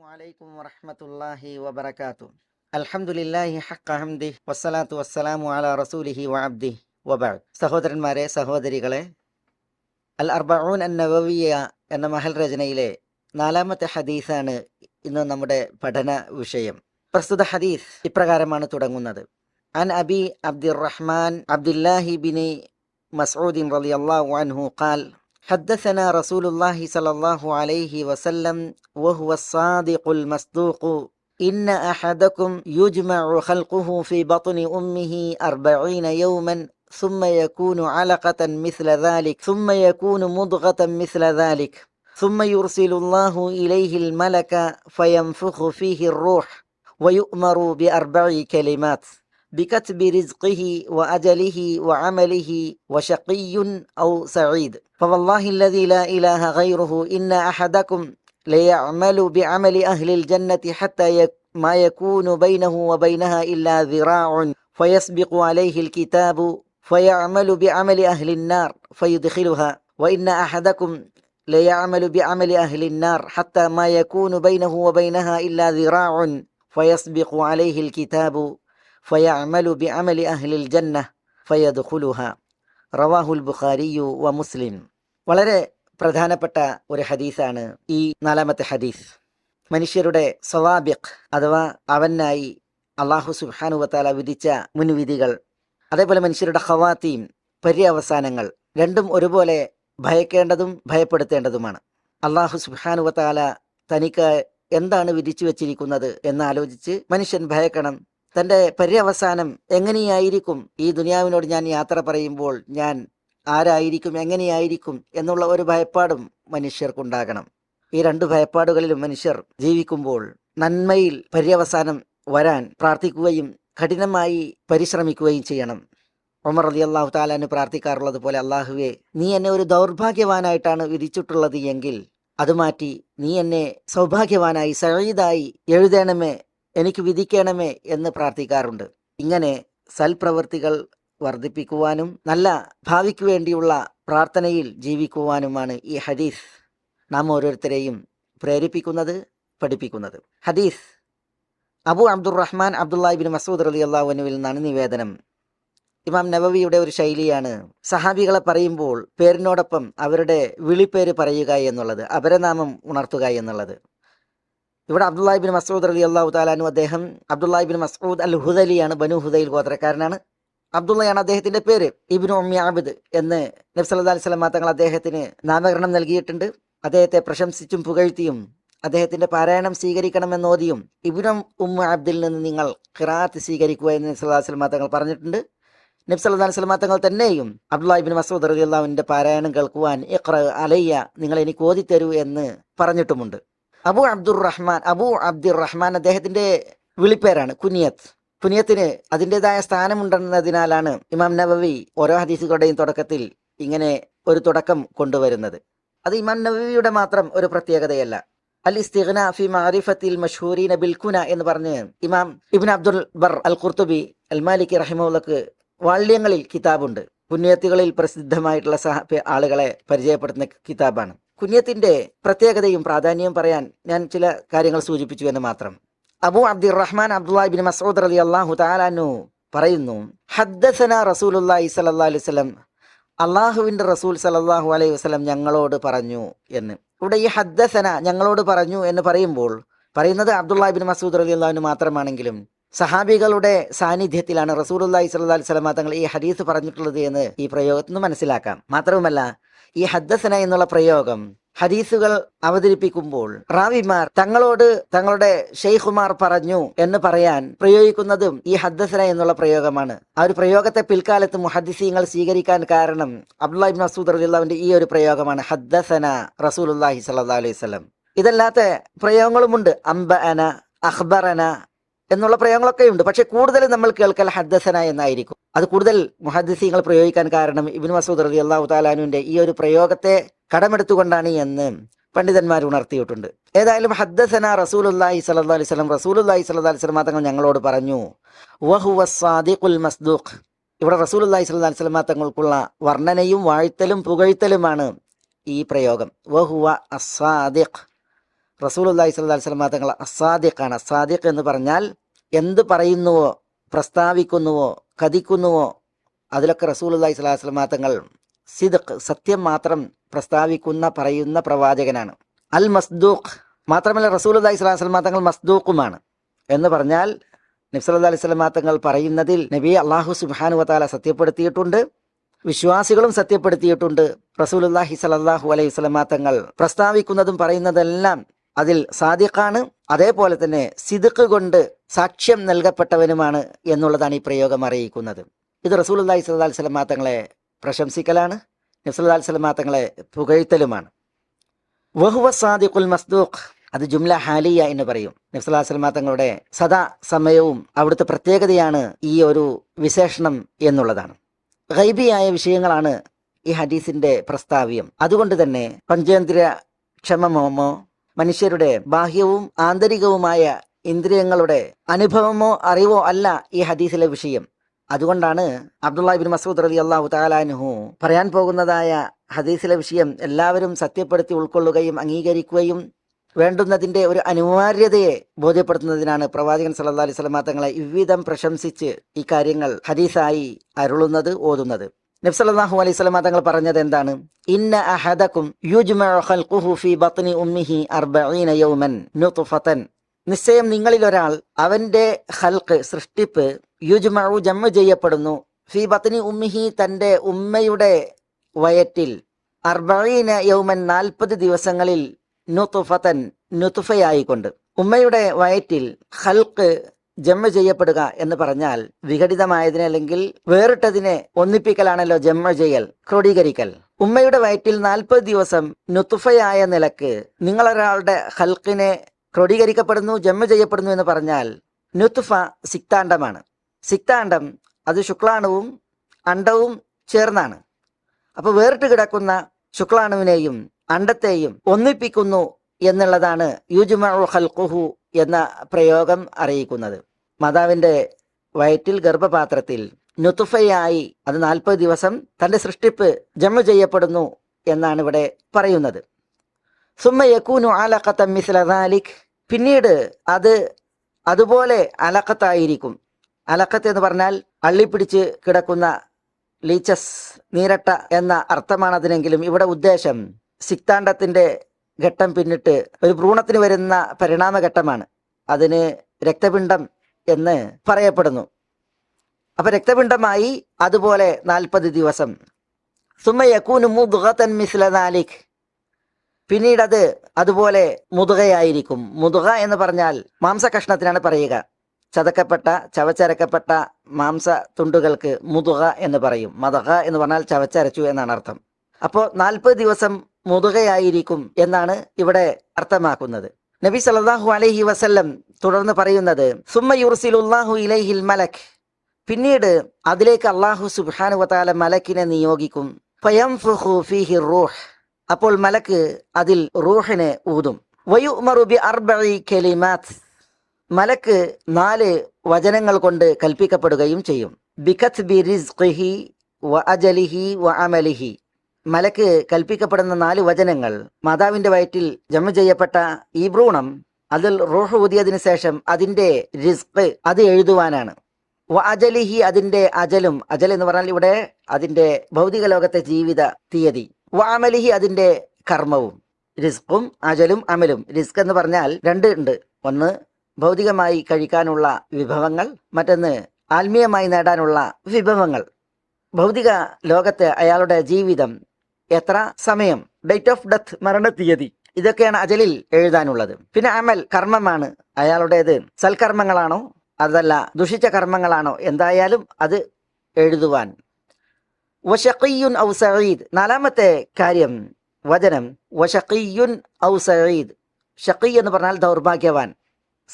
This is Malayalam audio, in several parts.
അലൈക്കും വറഹമത്തല്ലാഹി വബർക്കാത്തു അൽഹംദുലില്ലാഹി ഹക്ക ഹംദി വസ്സലാത്തു വസ്സലാമു അല റസൂലിഹി വഅബ്ദി വബഅദ് സഹോദരന്മാരെ സഹോദരികളെ അൽ അർബഊൻ അൻ നവവിയ എന്ന മഹൽ രചനയിലെ നാലാമത്തെ ഹദീസാണ് ഇന്ന് നമ്മുടെ പഠന വിഷയം. പ്രസ്തുത ഹദീസ് ഇപ്രകാരമാണ് തുടങ്ങുന്നത്. അൻ അബി അബ്ദുറഹ്മാൻ അബ്ദുല്ലാഹി ബിനി മസ്ഊദിൻ റളിയല്ലാഹു അൻഹു ഖാൽ حدثنا رسول الله صلى الله عليه وسلم وهو الصادق المصدوق. إن أحدكم يجمع خلقه في بطن أمه أربعين يوما ثم يكون علقة مثل ذلك ثم يكون مضغة مثل ذلك ثم يرسل الله إليه الملك فينفخ فيه الروح ويؤمر بأربع كلمات بكتب رزقه وأجله وعمله وشقي أو سعيد. فوالله الذي لا إله غيره إن أحدكم ليعمل بعمل أهل الجنة حتى ما يكون بينه وبينها إلا ذراع فيسبق عليه الكتاب فيعمل بعمل أهل النار فيدخلها وإن أحدكم ليعمل بعمل أهل النار حتى ما يكون بينه وبينها إلا ذراع فيسبق عليه الكتاب فيعمل بعمل أهل الجنة فيدخلها رواه البخاري ومسلم. വളരെ പ്രധാനപ്പെട്ട ഒരു ഹദീസാണ് ഈ നാലാമത്തെ ഹദീസ്. മനുഷ്യരുടെ സവാബിഖ് അഥവാ അവനായി അള്ളാഹു സുബാനുവത്താല വിധിച്ച മുൻവിധികൾ അതേപോലെ മനുഷ്യരുടെ ഹവാത്തീം പര്യവസാനങ്ങൾ രണ്ടും ഒരുപോലെ ഭയക്കേണ്ടതും ഭയപ്പെടുത്തേണ്ടതുമാണ്. അള്ളാഹു സുബാനുവത്താല തനിക്ക് എന്താണ് വിധിച്ചു വച്ചിരിക്കുന്നത് എന്നാലോചിച്ച് മനുഷ്യൻ ഭയക്കണം. തന്റെ പര്യവസാനം എങ്ങനെയായിരിക്കും? ഈ ദുനിയാവിനോട് ഞാൻ യാത്ര പറയുമ്പോൾ ഞാൻ ആരായിരിക്കും എങ്ങനെയായിരിക്കും എന്നുള്ള ഒരു ഭയപ്പാടും മനുഷ്യർക്കുണ്ടാകണം. ഈ രണ്ട് ഭയപ്പാടുകളിലും മനുഷ്യർ ജീവിക്കുമ്പോൾ നന്മയിൽ പര്യവസാനം വരാൻ പ്രാർത്ഥിക്കുകയും കഠിനമായി പരിശ്രമിക്കുകയും ചെയ്യണം. ഉമർ അലി അള്ളാഹു താലാന് പ്രാർത്ഥിക്കാറുള്ളത് പോലെ അള്ളാഹുവെ നീ എന്നെ ഒരു ദൗർഭാഗ്യവാനായിട്ടാണ് വിധിച്ചിട്ടുള്ളത് എങ്കിൽ അത് മാറ്റി നീ എന്നെ സൗഭാഗ്യവാനായി സഴീതായി എഴുതണമേ എനിക്ക് വിധിക്കണമേ എന്ന് പ്രാർത്ഥിക്കാറുണ്ട്. ഇങ്ങനെ സൽപ്രവൃത്തികൾ വർദ്ധിപ്പിക്കുവാനും നല്ല ഭാവിക്ക് വേണ്ടിയുള്ള പ്രാർത്ഥനയിൽ ജീവിക്കുവാനുമാണ് ഈ ഹദീസ് നാം ഓരോരുത്തരെയും പ്രേരിപ്പിക്കുന്നത് പഠിപ്പിക്കുന്നത്. ഹദീസ് അബു അബ്ദുറഹ്മാൻ അബ്ദുല്ലാഹിബിൻ മസൂദ് അലി അള്ളാഹുനുവിൽ നിന്നാണ് നിവേദനം. ഇമാം നവവിയുടെ ഒരു ശൈലിയാണ് സഹാബികളെ പറയുമ്പോൾ പേരിനോടൊപ്പം അവരുടെ വിളിപ്പേര് പറയുക എന്നുള്ളത് അപരനാമം ഉണർത്തുക എന്നുള്ളത്. ഇവിടെ അബ്ദുല്ലാഹിബിൻ മസൂദ് അലി അള്ളാഹു താലാനു അദ്ദേഹം അബ്ദുല്ലാഹിബിൻ മസൂദ് അൽ ഹുദലിയാണ് ബനു ഹുദൈൽ ഗോത്രക്കാരനാണ്. അബ്ദുള്ളയാണ് അദ്ദേഹത്തിന്റെ പേര് ഇബിനു ഉമ്മി ആബിദ് എന്ന് നബ്സല്ലാ അലൈഹി സ്വലമ തങ്ങൾ അദ്ദേഹത്തിന് നാമകരണം നൽകിയിട്ടുണ്ട്. അദ്ദേഹത്തെ പ്രശംസിച്ചും പുകഴ്ത്തിയും അദ്ദേഹത്തിന്റെ പാരായണം സ്വീകരിക്കണമെന്നോദിയും ഇബിനു ഉമ്മ അബ്ദിൽ നിന്ന് നിങ്ങൾ ഖിറാത്ത് സ്വീകരിക്കുക എന്ന് നബ്സല്ലാ സ്വലമ തങ്ങൾ പറഞ്ഞിട്ടുണ്ട്. നബ്സല്ലാ അലൈഹി സ്വലമ തങ്ങൾ തന്നെയും അബ്ദുള്ള ഇബിൻ മസൂദ് അലി അള്ളാഹുവിന്റെ പാരായണം കേൾക്കുവാൻ ഇഖ്ര അലയ്യ നിങ്ങൾ എനിക്ക് ഓതിത്തരൂ എന്ന് പറഞ്ഞിട്ടുമുണ്ട്. അബു അബ്ദുർ റഹ്മാൻ അബു അബ്ദുർ റഹ്മാൻ അദ്ദേഹത്തിന്റെ വിളിപ്പേരാണ് കുനിയത്ത്. കുനിയത്തിന് അതിന്റെതായ സ്ഥാനമുണ്ടെന്നതിനാലാണ് ഇമാം നബവി ഓരോ ഹദീസുകളുടെയും തുടക്കത്തിൽ ഇങ്ങനെ ഒരു തുടക്കം കൊണ്ടുവരുന്നത്. അത് ഇമാം നബവിയുടെ മാത്രം ഒരു പ്രത്യേകതയല്ല. അൽ ഇസ്തിഗ്ന ഫി മാരിഫത്തിൽ മഷൂരി ബിൽകുന എന്ന് പറഞ്ഞ് ഇമാം ഇബിൻ അബ്ദുൽ ബർ അൽ ഖുർത്തുബി അൽ മാലിക് റഹിമുള്ളക്ക് വാള്യങ്ങളിൽ കിതാബുണ്ട്. പുണ്യത്തുകളിൽ പ്രസിദ്ധമായിട്ടുള്ള സഹ ആളുകളെ പരിചയപ്പെടുത്തുന്ന കിതാബാണ്. കുഞ്ഞത്തിന്റെ പ്രത്യേകതയും പ്രാധാന്യവും പറയാൻ ഞാൻ ചില കാര്യങ്ങൾ സൂചിപ്പിച്ചു എന്ന് മാത്രം. അബു അബ്ദുർ റഹ്മാൻ അബ്ദുല്ലാഹിബിൻ മസൂദ് അലി അള്ളാഹു താലാനു പറയുന്നു ഹദ്ദസന റസൂലുല്ലാഹി സല്ലല്ലാഹു അലൈഹി വസല്ലം. അള്ളാഹുവിന്റെ റസൂൽ സലല്ലാഹു അലൈഹി വസ്ലം ഞങ്ങളോട് പറഞ്ഞു എന്ന്. ഇവിടെ ഈ ഹദ്ദസന ഞങ്ങളോട് പറഞ്ഞു എന്ന് പറയുമ്പോൾ പറയുന്നത് അബ്ദുല്ലാഹിബിൻ മസൂദ് അലി അള്ളാഹുവിന് മാത്രമാണെങ്കിലും സഹാബികളുടെ സാന്നിധ്യത്തിലാണ് റസൂലുല്ലാഹി സല്ലാ വസല്ലം തങ്ങൾ ഈ ഹദീസ് പറഞ്ഞിട്ടുള്ളത് എന്ന് ഈ പ്രയോഗത്തിൽ നിന്ന് മനസ്സിലാക്കാം. മാത്രവുമല്ല ഈ ഹദ്ദസന എന്നുള്ള പ്രയോഗം ഹദീസുകൾ അവതരിപ്പിക്കുമ്പോൾ റാവിമാർ തങ്ങളോട് തങ്ങളുടെ ഷെയ്ഖുമാർ പറഞ്ഞു എന്ന് പറയാൻ പ്രയോഗിക്കുന്നതും ഈ ഹദ്ദസന എന്നുള്ള പ്രയോഗമാണ്. ആ ഒരു പ്രയോഗത്തെ പിൽക്കാലത്ത് മുഹദ്സീങ്ങൾ സ്വീകരിക്കാൻ കാരണം അബ്ദുല്ലാഹിബ് മസൂദ് റലിള്ളാവിന്റെ ഈ ഒരു പ്രയോഗമാണ്. ഹദ്ദസന റസൂലുല്ലാഹി സല്ലാ അലൈഹി സ്വലം ഇതല്ലാത്ത പ്രയോഗങ്ങളുമുണ്ട്. അംബ അന അഖ്ബറന എന്നുള്ള പ്രയോഗങ്ങളൊക്കെ ഉണ്ട് പക്ഷെ കൂടുതൽ നമ്മൾ കേൾക്കൽ ഹദ്ദസന എന്നായിരിക്കും. അത് കൂടുതൽ മുഹദ്സീങ്ങൾ പ്രയോഗിക്കാൻ കാരണം ഇബിൻ മസൂദ് റലി അള്ളാഹു താലാനുവിന്റെ ഈ ഒരു പ്രയോഗത്തെ കടമെടുത്തുകൊണ്ടാണ് എന്ന് പണ്ഡിതന്മാർ ഉണർത്തിയിട്ടുണ്ട്. ഏതായാലും ഹദ്ദസന റസൂലുല്ലാഹി സല്ലാ അലൈഹി വസല്ലം റസൂലുല്ലാഹി സല്ലാ അലൈഹി സ്വലം തങ്ങൾ ഞങ്ങളോട് പറഞ്ഞു വഹുവ സാദിഖുൽ മസ്ദൂഖ്. ഇവിടെ റസൂലുല്ലാഹി സല്ലാ അലൈഹി സ്വലം തങ്ങൾക്കുള്ള വർണനയും വാഴ്ത്തലും പുകഴ്ത്തലുമാണ് ഈ പ്രയോഗം. വഹുവ അസ്സാദിഖ്. റസൂലുല്ലാഹി സ്വല്ലല്ലാഹി അലൈഹി സ്വലം തങ്ങൾ അസാദിഖാണ് അസാദിഖ് എന്ന് പറഞ്ഞാൽ എന്ത് പറയുന്നുവോ പ്രസ്താവിക്കുന്നുവോ കഥിക്കുന്നുവോ അതിലൊക്കെ റസൂലുല്ലാഹി സ്വല്ലല്ലാഹി സ്വലം തങ്ങൾ സിദ്ഖ് സത്യം മാത്രം പ്രസ്താവിക്കുന്ന പറയുന്ന പ്രവാചകനാണ്. അൽ മസ്ദൂഖ് മാത്രമല്ല സ്വല്ലല്ലാഹു അലൈഹി വസല്ലം തങ്ങൾ മസ്ദൂഖുമാണ്. എന്ന് പറഞ്ഞാൽ നബ്സല്ലാ അലൈഹി സ്വലമാ തങ്ങൾ പറയുന്നതിൽ നബി അള്ളാഹു സുബാനു വതാല സത്യപ്പെടുത്തിയിട്ടുണ്ട് വിശ്വാസികളും സത്യപ്പെടുത്തിയിട്ടുണ്ട്. റസൂലുല്ലാഹി സലല്ലാഹു അലൈഹി സ്വലമാ തങ്ങൾ പ്രസ്താവിക്കുന്നതും പറയുന്നതെല്ലാം അതിൽ സാദിഖാണ്. അതേപോലെ തന്നെ സിദ്ഖ് കൊണ്ട് സാക്ഷ്യം നൽകപ്പെട്ടവനുമാണ് എന്നുള്ളതാണ് ഈ പ്രയോഗം അറിയിക്കുന്നത്. ഇത് റസൂലുല്ലാഹി സ്വല്ലല്ലാഹു അലൈഹി സ്വലമാ തങ്ങളെ പ്രശംസിക്കലാണ്. നബ്സല്ലാ അലൈഹി സ്വലമാ തങ്ങളെ പുകഴ്ത്തലുമാണ്. വഹുവ സാദിഖുൽ മസ്ദൂഖ് അത് ജുംല ഹാലിയ എന്ന് പറയും. നബ്സല്ലാ സ്വലമാ തങ്ങളുടെ സദാ സമയവും അവിടുത്തെ പ്രത്യേകതയാണ് ഈ ഒരു വിശേഷണം എന്നുള്ളതാണ്. ഗൈബിയായ വിഷയങ്ങളാണ് ഈ ഹദീസിന്റെ പ്രസ്താവ്യം. അതുകൊണ്ട് തന്നെ പഞ്ചേന്ദ്രിയ ക്ഷമമോ മനുഷ്യരുടെ ബാഹ്യവും ആന്തരികവുമായ ഇന്ദ്രിയങ്ങളുടെ അനുഭവമോ അറിവോ അല്ല ഈ ഹദീസിലെ വിഷയം. അതുകൊണ്ടാണ് അബ്ദുള്ള ഇബിൻ മസൂദ് റലി അള്ളാഹു താലാനുഹു പറയാൻ പോകുന്നതായ ഹദീസിലെ വിഷയം എല്ലാവരും സത്യപ്പെടുത്തി ഉൾക്കൊള്ളുകയും അംഗീകരിക്കുകയും വേണ്ടുന്നതിന്റെ ഒരു അനിവാര്യതയെ ബോധ്യപ്പെടുത്തുന്നതിനാണ് പ്രവാചകൻ സല്ലാ അലൈഹി സ്വലാ തങ്ങളെ ഇவ்விധം പ്രശംസിച്ച് ഈ കാര്യങ്ങൾ ഹദീസായി അരുളുന്നത് ഓതുന്നത്. നബ്സല്ലാഹു അലൈഹി സ്വലാ തങ്ങൾ പറഞ്ഞത് എന്താണ്? ഇന്ന അഹദക്കും നിശ്ചയം നിങ്ങളിൽ ഒരാൾ അവന്റെ ഹൽക്ക് സൃഷ്ടിപ്പ് യുജ്മഉ ജമ്മ ചെയ്യപ്പെടുന്നു. ഫി ബത്നി ഉമ്മിഹി തന്റെ ഉമ്മയുടെ വയറ്റിൽ അർബീന യൗമൻ നാൽപ്പത് ദിവസങ്ങളിൽ നുതുഫത്തൻ നുതുഫയായിക്കൊണ്ട്. ഉമ്മയുടെ വയറ്റിൽ ഹൽക്ക് ജമ്മ ചെയ്യപ്പെടുക എന്ന് പറഞ്ഞാൽ വിഘടിതമായതിനെ അല്ലെങ്കിൽ വേറിട്ടതിനെ ഒന്നിപ്പിക്കലാണല്ലോ ജമ്മ ചെയ്യൽ ക്രോഡീകരിക്കൽ. ഉമ്മയുടെ വയറ്റിൽ നാൽപ്പത് ദിവസം നുത്തുഫയായ നിലയ്ക്ക് നിങ്ങളൊരാളുടെ ഹൽക്കിനെ ക്രോഡീകരിക്കപ്പെടുന്നു ജമ്മ ചെയ്യപ്പെടുന്നു എന്ന് പറഞ്ഞാൽ നുത്തുഫ സിക്താണ്ഡമാണ് സിക്താണ്ഡം അത് ശുക്ലാണുവും അണ്ടവും ചേർന്നാണ്. അപ്പൊ വേറിട്ട് കിടക്കുന്ന ശുക്ലാണുവിനെയും അണ്ടത്തെയും ഒന്നിപ്പിക്കുന്നു എന്നുള്ളതാണ് യുജുമ ഹൽക്കുഹു എന്ന പ്രയോഗം അറിയിക്കുന്നത്. മാതാവിന്റെ വയറ്റിൽ ഗർഭപാത്രത്തിൽ നുത്തുഫയായി അത് നാൽപ്പത് ദിവസം തന്റെ സൃഷ്ടിപ്പ് ജമ ചെയ്യപ്പെടുന്നു എന്നാണ് ഇവിടെ പറയുന്നത്. സുമ്മ യക്കൂനു ആലക്കത്തം മിസ്ലദാലിക് പിന്നീട് അത് അതുപോലെ അലക്കത്തായിരിക്കും അലക്കത്ത് എന്ന് പറഞ്ഞാൽ അള്ളിപ്പിടിച്ച് കിടക്കുന്ന ലീച്ചസ് നീരട്ട എന്ന അർത്ഥമാണ് അതിനെങ്കിലും ഇവിടെ ഉദ്ദേശം സിക്താണ്ഡത്തിന്റെ ഘട്ടം പിന്നിട്ട് ഒരു ഭ്രൂണത്തിന് വരുന്ന പരിണാമഘട്ടമാണ്. അതിന് രക്തപിണ്ഡം എന്ന് പറയപ്പെടുന്നു. അപ്പൊ രക്തപിണ്ഡമായി അതുപോലെ നാൽപ്പത് ദിവസം. സുമയക്കൂനും മുതുകത്തൻ മിസ്ലനാലിക് പിന്നീട് അത് അതുപോലെ മുതുകയായിരിക്കും മുതുക എന്ന് പറഞ്ഞാൽ മാംസകഷ്ണത്തിനാണ് പറയുക. ചതക്കപ്പെട്ട ചവച്ചരക്കപ്പെട്ട മാംസ തുണ്ടുകൾക്ക് മുതുക എന്ന് പറയും. മതക എന്ന് പറഞ്ഞാൽ ചവച്ചരച്ചു എന്നാണ് അർത്ഥം. അപ്പോൾ നാൽപ്പത് ദിവസം മുതുകയായിരിക്കും എന്നാണ് ഇവിടെ അർത്ഥമാക്കുന്നത്. നബി സല്ലല്ലാഹു അലൈഹി വസല്ലം തുടർന്ന് പറയുന്നത് സുമ്മ യുർസിലുല്ലാഹു ഇലൈഹിൽ മലക്. പിന്നീട് അതിലേക്ക് അള്ളാഹു സുബാനു വതാല മലക്കിനെ നിയോഗിക്കും. ഫയം ഫുഹു ഫിഹി റൂഹ്. അപ്പോൾ മലക്ക് അതിൽ റൂഹിനെ ഊതും. വയുമറു ബി അർബഇ കലിമാത്ത്. മലക്ക് നാല് വചനങ്ങൾ കൊണ്ട് കൽപ്പിക്കപ്പെടുകയും ചെയ്യും. ബിഖത്ത് ബി റിസ്ഖിഹി വ അജലിഹി വ അമലിഹി. മലക്ക് കൽപ്പിക്കപ്പെടുന്ന നാല് വചനങ്ങൾ മാതാവിന്റെ വയറ്റിൽ ജമ ചെയ്യപ്പെട്ട ഈ ഭ്രൂണം അതിൽ റൂഹ് ഊതിയതിനു ശേഷം അതിന്റെ റിസ്ക് അത് എഴുതുവാനാണ്. വ അജലിഹി അതിന്റെ അജലും അജൽ എന്ന് പറഞ്ഞാൽ ഇവിടെ അതിന്റെ ഭൗതിക ലോകത്തെ ജീവിത തീയതി. വ അമലിഹി അതിന്റെ കർമ്മവും റിസ്ക്കും അജലും അമലും. റിസ്ക് എന്ന് പറഞ്ഞാൽ രണ്ട് ഉണ്ട്. ഒന്ന് ഭൗതികമായി കഴിക്കാനുള്ള വിഭവങ്ങൾ മറ്റൊന്ന് ആത്മീയമായി നേടാനുള്ള വിഭവങ്ങൾ. ഭൗതിക ലോകത്ത് അയാളുടെ ജീവിതം എത്ര സമയം? ഡേറ്റ് ഓഫ് ഡെത്ത് മരണ തീയതി ഇതൊക്കെയാണ് അജലിൽ എഴുതാനുള്ളത്. പിന്നെ അമൽ കർമ്മമാണ് അയാളുടേത്. സൽക്കർമ്മങ്ങളാണോ? അതല്ല ദുഷിച്ച കർമ്മങ്ങളാണോ? എന്തായാലും അത് എഴുതുവാൻ. വഷഖിയുൻ ഔ സഹീദ് നാലാമത്തെ കാര്യം വചനം. വഷഖിയുൻ ഔ സഹീദ് ഷഖി എന്ന് പറഞ്ഞാൽ ദൗർഭാഗ്യവാൻ.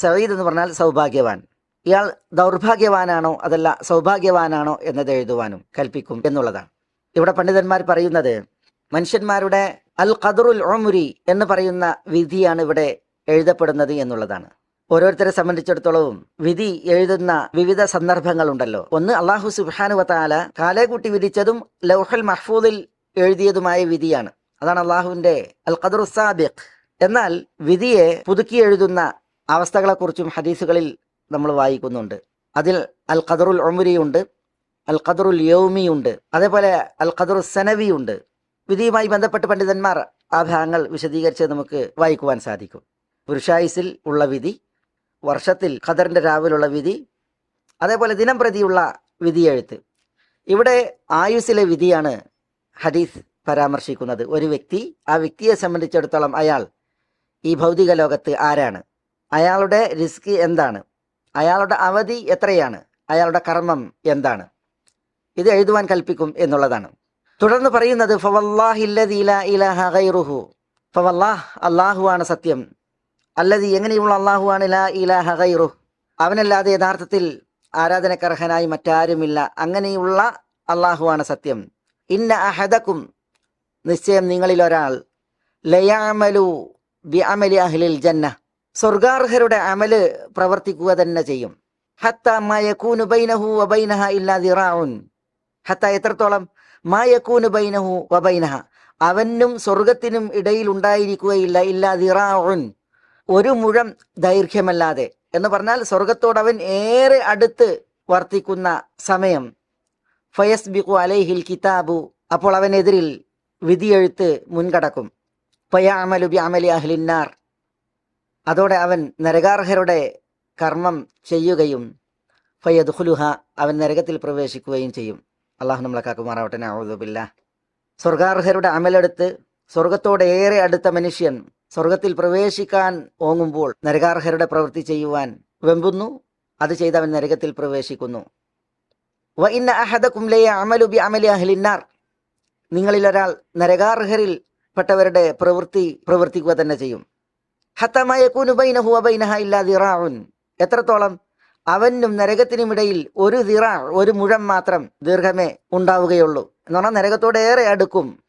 സഈദ് എന്ന് പറഞ്ഞാൽ സൗഭാഗ്യവാൻ. ഇയാൾ ദൗർഭാഗ്യവാനാണോ അതല്ല സൗഭാഗ്യവാനാണോ എന്നത് എഴുതുവാനും കൽപ്പിക്കും എന്നുള്ളതാണ്. ഇവിടെ പണ്ഡിതന്മാർ പറയുന്നത് മനുഷ്യന്മാരുടെ അൽ ഖദറുൽ ഉമുരി എന്ന് പറയുന്ന വിധിയാണ് ഇവിടെ എഴുതപ്പെടുന്നത് എന്നുള്ളതാണ്. ഓരോരുത്തരെ സംബന്ധിച്ചിടത്തോളവും വിധി എഴുതുന്ന വിവിധ സന്ദർഭങ്ങളുണ്ടല്ലോ. ഒന്ന് അള്ളാഹു സുബാനു വത്താല കാലേക്കുട്ടി വിധിച്ചതും ലൗഹൽ മഹ്ഫൂദിൽ എഴുതിയതുമായ വിധിയാണ്. അതാണ് അള്ളാഹുവിന്റെ അൽ ഖദറുസാബിഖ് എന്നാൽ വിധിയെ പുതുക്കി എഴുതുന്ന അവസ്ഥകളെക്കുറിച്ചും ഹദീസുകളിൽ നമ്മൾ വായിക്കുന്നുണ്ട്. അതിൽ അൽ ഖദറുൽ ഉണ്ട് അൽ ഖദറുൽ യൗമിയുണ്ട് അതേപോലെ അൽ ഖദറു സനവിയുണ്ട്. വിധിയുമായി ബന്ധപ്പെട്ട് പണ്ഡിതന്മാർ ആ ഭാഗങ്ങൾ വിശദീകരിച്ച് നമുക്ക് വായിക്കുവാൻ സാധിക്കും. പുരുഷായുസിൽ ഉള്ള വിധി വർഷത്തിൽ ഖദറിന്റെ രാവിലുള്ള വിധി അതേപോലെ ദിനം പ്രതിയുള്ള വിധിയെഴുത്ത്. ഇവിടെ ആയുസ്സിലെ വിധിയാണ് ഹദീസ് പരാമർശിക്കുന്നത്. ഒരു വ്യക്തി ആ വ്യക്തിയെ സംബന്ധിച്ചിടത്തോളം അയാൾ ഈ ഭൗതിക ലോകത്ത് ആരാണ്? അയാളുടെ റിസ്ക് എന്താണ്? അയാളുടെ അവധി എത്രയാണ്? അയാളുടെ കർമ്മം എന്താണ്? ഇത് എഴുതുവാൻ കൽപ്പിക്കും എന്നുള്ളതാണ്. തുടർന്ന് പറയുന്നത് ഫവല്ലാഹ് അള്ളാഹുവാണ് സത്യം. അല്ലതി എങ്ങനെയുള്ള അള്ളാഹുവാണ് ലാ ഇലാഹ ഗൈറുഹു? അവനല്ലാതെ യഥാർത്ഥത്തിൽ ആരാധനക്കർഹനായി മറ്റാരുമില്ല. അങ്ങനെയുള്ള അള്ളാഹുവാണ് സത്യം. ഇന്ന അഹദക്കും നിശ്ചയം നിങ്ങളിലൊരാൾ ലയാമലു ബി അമലി അഹ്ലിൽ ജന്ന. സ്വർഗാർഹരുടെ അമൽ പ്രവർത്തിക്കുക തന്നെ ചെയ്യും. ഹത്ത മയക്കൂനു ബൈനഹു വബൈനഹ ഇല്ലാ ദിറാഉൻ. ഹത്ത എത്രത്തോളം? മായക്കൂനു ബൈനഹു വബൈനഹ അവനും സ്വർഗത്തിനും ഇടയിൽ ഉണ്ടായിരിക്കുകയില്ല ഇല്ലാ ദിറാഉൻ. ഒരു മുഴം ദൈർഘ്യമല്ലാതെ. എന്ന് പറഞ്ഞാൽ സ്വർഗത്തോട് അവൻ ഏറെ അടുത്ത് വർത്തിക്കുന്ന സമയം. ഫയസ് ബിഖു അലൈഹിൽ കിതാബു. അപ്പോൾ അവനെതിരിൽ വിധിയെഴുത്ത് മുൻകടക്കും. പയാമലു ബി അമലി അഹ്ലിന്നാർ. അതോടെ അവൻ നരകാർഹരുടെ കർമ്മം ചെയ്യുകയും ഫയദ്ഖുലുഹ അവൻ നരകത്തിൽ പ്രവേശിക്കുകയും ചെയ്യും. അള്ളാഹു നമ്മളെ കാക്കുമാറാവട്ടെ. നഅൂദുബില്ലാ സ്വർഗാർഹരുടെ അമലെടുത്ത് സ്വർഗത്തോട് ഏറെ അടുത്ത മനുഷ്യൻ സ്വർഗത്തിൽ പ്രവേശിക്കാൻ ഓങ്ങുമ്പോൾ നരകാർഹരുടെ പ്രവൃത്തി ചെയ്യുവാൻ വെമ്പുന്നു. അത് ചെയ്ത് അവൻ നരകത്തിൽ പ്രവേശിക്കുന്നു. അഹ്ലിന്നാർ. നിങ്ങളിൽ ഒരാൾ നരകാർഹരിൽ പെട്ടവരുടെ പ്രവൃത്തി പ്രവർത്തിക്കുക തന്നെ ചെയ്യും. എത്രത്തോളം? അവനും നരകത്തിനും ഇടയിൽ ഒരു ദിറ ഒരു മുഴം മാത്രം ദീർഘമേ ഉണ്ടാവുകയുള്ളൂ. എന്ന് പറഞ്ഞാൽ നരകത്തോട് ഏറെ അടുക്കും.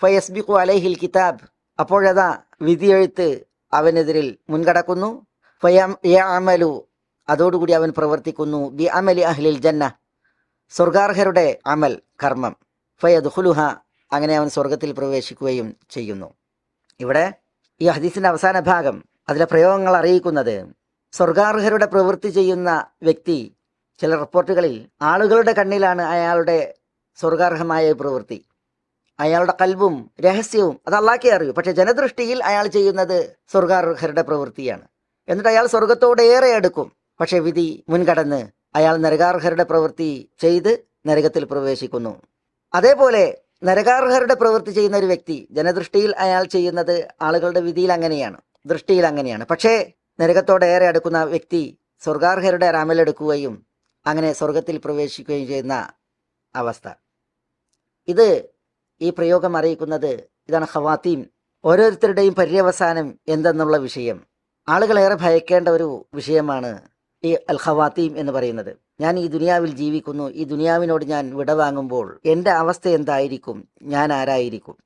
ഫയസ്ബിഖു അലൈഹിൽ കിതാബ്. അപ്പോഴതാ വിധിയെഴുത്ത് അവനെതിരിൽ മുൻകടക്കുന്നു. ഫയാമലു അതോടുകൂടി അവൻ പ്രവർത്തിക്കുന്നു. ബി അമലി അഹ്ലിൽ ജന്ന. സ്വർഗാർഹരുടെ അമൽ കർമ്മം. ഫയദ് ഹുലുഹ അങ്ങനെ അവൻ സ്വർഗത്തിൽ പ്രവേശിക്കുകയും ചെയ്യുന്നു. ഇവിടെ ഈ ഹദീസിന്റെ അവസാന ഭാഗം അതിലെ പ്രയോഗങ്ങൾ അറിയിക്കുന്നത് സ്വർഗാർഹരുടെ പ്രവൃത്തി ചെയ്യുന്ന വ്യക്തി ചില റിപ്പോർട്ടുകളിൽ ആളുകളുടെ കണ്ണിലാണ് അയാളുടെ സ്വർഗാർഹമായ പ്രവൃത്തി. അയാളുടെ കൽവും രഹസ്യവും അത് അള്ളാക്കി അറിയൂ. പക്ഷെ ജനദൃഷ്ടിയിൽ അയാൾ ചെയ്യുന്നത് സ്വർഗാർഹരുടെ പ്രവൃത്തിയാണ്. എന്നിട്ട് അയാൾ സ്വർഗത്തോടേറെ അടുക്കും. പക്ഷെ വിധി മുൻകടന്ന് അയാൾ നരകാർഹരുടെ പ്രവൃത്തി ചെയ്ത് നരകത്തിൽ പ്രവേശിക്കുന്നു. അതേപോലെ നരകാർഹരുടെ പ്രവൃത്തി ചെയ്യുന്ന ഒരു വ്യക്തി ജനദൃഷ്ടിയിൽ അയാൾ ചെയ്യുന്നത് ആളുകളുടെ വിധിയിൽ അങ്ങനെയാണ് ദൃഷ്ടിയിൽ അങ്ങനെയാണ്. പക്ഷേ നരകത്തോടെ ഏറെ അടുക്കുന്ന വ്യക്തി സ്വർഗാർഹരുടെ റാമിലെടുക്കുകയും അങ്ങനെ സ്വർഗത്തിൽ പ്രവേശിക്കുകയും ചെയ്യുന്ന അവസ്ഥ. ഇത് ഈ പ്രയോഗം അറിയിക്കുന്നത് ഇതാണ് ഹവാത്തീം ഓരോരുത്തരുടെയും പര്യവസാനം എന്തെന്നുള്ള വിഷയം. ആളുകളേറെ ഭയക്കേണ്ട ഒരു വിഷയമാണ് ഈ അൽ ഖവാത്തീം എന്ന് പറയുന്നത്. ഞാൻ ഈ ദുനിയാവിൽ ജീവിക്കുന്നു. ഈ ദുനിയാവിനോട് ഞാൻ വിടവാങ്ങുമ്പോൾ എന്റെ അവസ്ഥ എന്തായിരിക്കും? ഞാൻ ആരായിരിക്കും?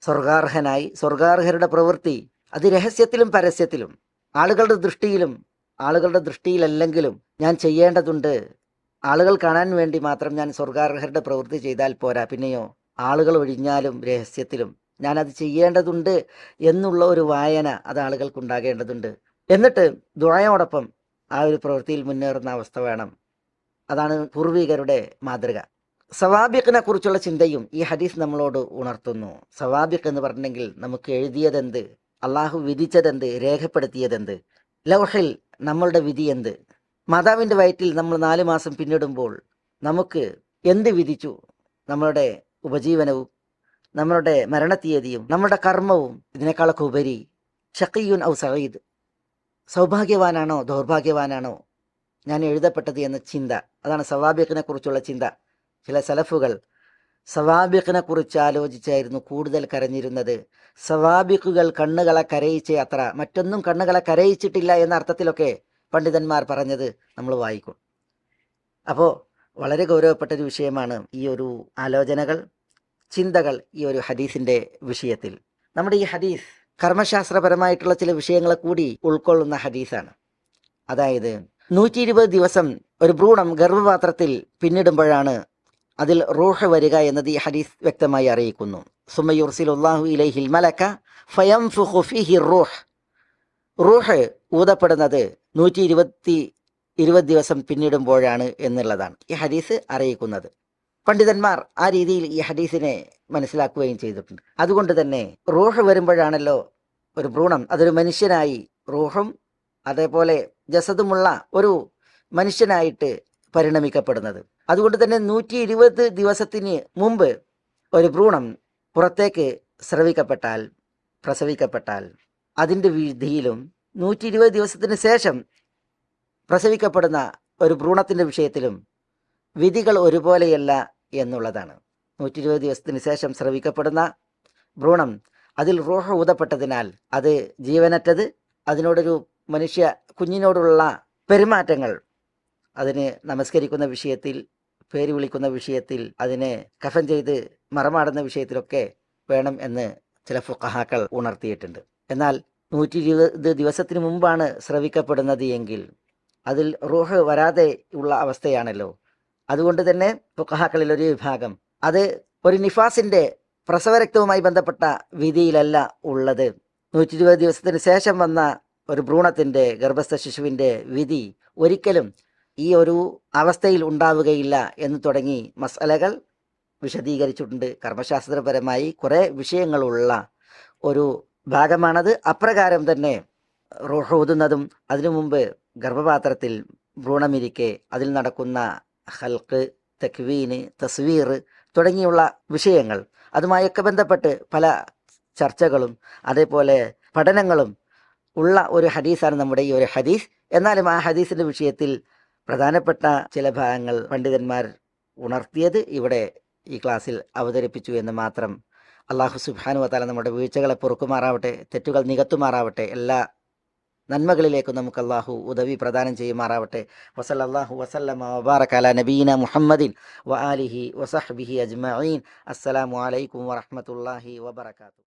സ്വർഗാർഹനായി സ്വർഗാർഹരുടെ പ്രവൃത്തി അത് രഹസ്യത്തിലും പരസ്യത്തിലും ആളുകളുടെ ദൃഷ്ടിയിലും ആളുകളുടെ ദൃഷ്ടിയിലല്ലെങ്കിലും ഞാൻ ചെയ്യേണ്ടതുണ്ട്. ആളുകൾ കാണാൻ വേണ്ടി മാത്രം ഞാൻ സ്വർഗാർഹരുടെ പ്രവൃത്തി ചെയ്താൽ പോരാ. പിന്നെയോ ആളുകൾ ഒഴിഞ്ഞാലും രഹസ്യത്തിലും ഞാൻ അത് ചെയ്യേണ്ടതുണ്ട് എന്നുള്ള ഒരു വായന അത് ആളുകൾക്ക് ഉണ്ടാകേണ്ടതുണ്ട് എന്നിട്ട് ദുഴയോടൊപ്പം ആ ഒരു പ്രവൃത്തിയിൽ മുന്നേറുന്ന അവസ്ഥ വേണം. അതാണ് പൂർവികരുടെ മാതൃക. സവാബിഖിനെ കുറിച്ചുള്ള ചിന്തയും ഈ ഹദീസ് നമ്മളോട് ഉണർത്തുന്നു. സവാബിഖ് എന്ന് പറഞ്ഞെങ്കിൽ നമുക്ക് എഴുതിയതെന്ത് അള്ളാഹു വിധിച്ചതെന്ത് രേഖപ്പെടുത്തിയതെന്ത് ലൗഹിൽ നമ്മളുടെ വിധി എന്ത്? മാതാവിന്റെ വയറ്റിൽ നമ്മൾ നാല് മാസം പിന്നിടുമ്പോൾ നമുക്ക് എന്ത് വിധിച്ചു? നമ്മളുടെ ഉപജീവനവും നമ്മളുടെ മരണത്തീയതിയും നമ്മുടെ കർമ്മവും ഇതിനേക്കാളൊക്കെ ഉപരി ഷക്കീയുൻ ഔ സഈദ്. സൗഭാഗ്യവാനാണോ ദൗർഭാഗ്യവാനാണോ? ഞാൻ എഴുതപ്പെട്ടത് എന്ന ചിന്ത. അതാണ് സവാബിഖിനെ കുറിച്ചുള്ള ചിന്ത. ചില സലഫുകൾ സവാബിഖിനെ കുറിച്ച് ആലോചിച്ചായിരുന്നു കൂടുതൽ കരഞ്ഞിരുന്നത്. സവാബിഖുകൾ കണ്ണുകളെ കരയിച്ച അത്ര. മറ്റൊന്നും കണ്ണുകളെ കരയിച്ചിട്ടില്ല എന്ന അർത്ഥത്തിലൊക്കെ പണ്ഡിതന്മാർ പറഞ്ഞത് നമ്മൾ വായിക്കും. അപ്പോൾ വളരെ ഗൗരവപ്പെട്ട ഒരു വിഷയമാണ് ഈ ഒരു ആലോചനകൾ ചിന്തകൾ ഈ ഒരു ഹദീസിന്റെ വിഷയത്തിൽ. നമ്മുടെ ഈ ഹദീസ് കർമ്മശാസ്ത്രപരമായിട്ടുള്ള ചില വിഷയങ്ങളെ കൂടി ഉൾക്കൊള്ളുന്ന ഹദീസാണ്. അതായത് നൂറ്റി ഇരുപത് ദിവസം ഒരു ഭ്രൂണം ഗർഭപാത്രത്തിൽ പിന്നിടുമ്പോഴാണ് അതിൽ റൂഹ് വരിക എന്നത് ഈ ഹദീസ് വ്യക്തമായി അറിയിക്കുന്നു. സുമയുർസിലുല്ലാഹു ഇലൈഹിൽ മലക്ക ഫയംഫുഖു ഫീഹി റൂഹ്. റൂഹ് ഊതപ്പെടുന്നത് നൂറ്റി ഇരുപത്തി ഇരുപത് ദിവസം പിന്നിടുമ്പോഴാണ് എന്നുള്ളതാണ് ഈ ഹദീസ് അറിയിക്കുന്നത്. പണ്ഡിതന്മാർ ആ രീതിയിൽ ഈ ഹദീസിനെ മനസ്സിലാക്കുകയും ചെയ്തിട്ടുണ്ട്. അതുകൊണ്ട് തന്നെ റൂഹ് വരുമ്പോഴാണല്ലോ ഒരു ഭ്രൂണം അതൊരു മനുഷ്യനായി റൂഹും അതേപോലെ ജസതുമുള്ള ഒരു മനുഷ്യനായിട്ട് പരിണമിക്കപ്പെടുന്നത്. അതുകൊണ്ട് തന്നെ നൂറ്റി ഇരുപത് ദിവസത്തിന് മുമ്പ് ഒരു ഭ്രൂണം പുറത്തേക്ക് സ്രവിക്കപ്പെട്ടാൽ പ്രസവിക്കപ്പെട്ടാൽ അതിന്റെ വിധിയിലും നൂറ്റി ഇരുപത് ദിവസത്തിന് ശേഷം പ്രസവിക്കപ്പെടുന്ന ഒരു ഭ്രൂണത്തിന്റെ വിഷയത്തിലും വിധികൾ ഒരുപോലെയല്ല എന്നുള്ളതാണ്. നൂറ്റി ഇരുപത് ദിവസത്തിന് ശേഷം ശ്രവിക്കപ്പെടുന്ന ഭ്രൂണം അതിൽ റൂഹ് ഊതപ്പെട്ടതിനാൽ അത് ജീവനറ്റത്. അതിനോടൊരു മനുഷ്യ കുഞ്ഞിനോടുള്ള പെരുമാറ്റങ്ങൾ അതിന് നമസ്കരിക്കുന്ന വിഷയത്തിൽ പേര് വിളിക്കുന്ന വിഷയത്തിൽ അതിനെ കഫൻ ചെയ്ത് മറമാടുന്ന വിഷയത്തിലൊക്കെ വേണം എന്ന് ചില ഫുക്കഹാക്കൾ ഉണർത്തിയിട്ടുണ്ട്. എന്നാൽ നൂറ്റി ഇരുപത് ദിവസത്തിന് മുമ്പാണ് ശ്രവിക്കപ്പെടുന്നത് എങ്കിൽ അതിൽ റൂഹ് വരാതെ ഉള്ള അവസ്ഥയാണല്ലോ. അതുകൊണ്ട് തന്നെ ഫുക്കഹാക്കളിൽ ഒരു വിഭാഗം. അത് ഒരു നിഫാസിന്റെ പ്രസവരക്തവുമായി ബന്ധപ്പെട്ട വിധിയിലല്ല ഉള്ളത്. നൂറ്റി ഇരുപത് ദിവസത്തിന് ശേഷം വന്ന ഒരു ഭ്രൂണത്തിന്റെ ഗർഭസ്ഥ ശിശുവിന്റെ വിധി ഒരിക്കലും ഈ ഒരു അവസ്ഥയിൽ ഉണ്ടാവുകയില്ല എന്ന് തുടങ്ങി മസലകൾ വിശദീകരിച്ചിട്ടുണ്ട്. കർമ്മശാസ്ത്രപരമായി കുറേ വിഷയങ്ങളുള്ള ഒരു ഭാഗമാണത്. അപ്രകാരം തന്നെ റൂഹ് ഊതുന്നതും അതിനു മുമ്പ് ഗർഭപാത്രത്തിൽ ഭ്രൂണമിരിക്കെ അതിൽ നടക്കുന്ന ഹൽക്ക് തെക്വീന് തസ്വീർ തുടങ്ങിയുള്ള വിഷയങ്ങൾ. അതുമായൊക്കെ ബന്ധപ്പെട്ട് പല ചർച്ചകളും അതേപോലെ പഠനങ്ങളും ഉള്ള ഒരു ഹദീസാണ് നമ്മുടെ ഈ ഒരു ഹദീസ്. എന്നാലും ആ ഹദീസിന്റെ വിഷയത്തിൽ പ്രധാനപ്പെട്ട ചില ഭാഗങ്ങൾ പണ്ഡിതന്മാർ ഉണർത്തിയത് ഇവിടെ ഈ ക്ലാസ്സിൽ അവതരിപ്പിച്ചു എന്ന് മാത്രം. അള്ളാഹു സുബാനു വത്താല നമ്മുടെ വീഴ്ചകളെ പൊറുക്കുമാറാവട്ടെ തെറ്റുകൾ നികത്തുമാറാവട്ടെ എല്ലാ നന്മകളിലേക്കും നമുക്ക് അള്ളാഹു ഉദവി പ്രദാനം ചെയ്യുമാറാവട്ടെ. വസല്ലാഹു വസല്ലമ വബാറക അല നബീന മുഹമ്മദിൻ വ ആലിഹി വസഹ്ബിഹി അജ്മീൻ അസ്സലാമു അലൈക്കും വറഹ്മത്തുള്ളാഹി വബറകാതുഹു.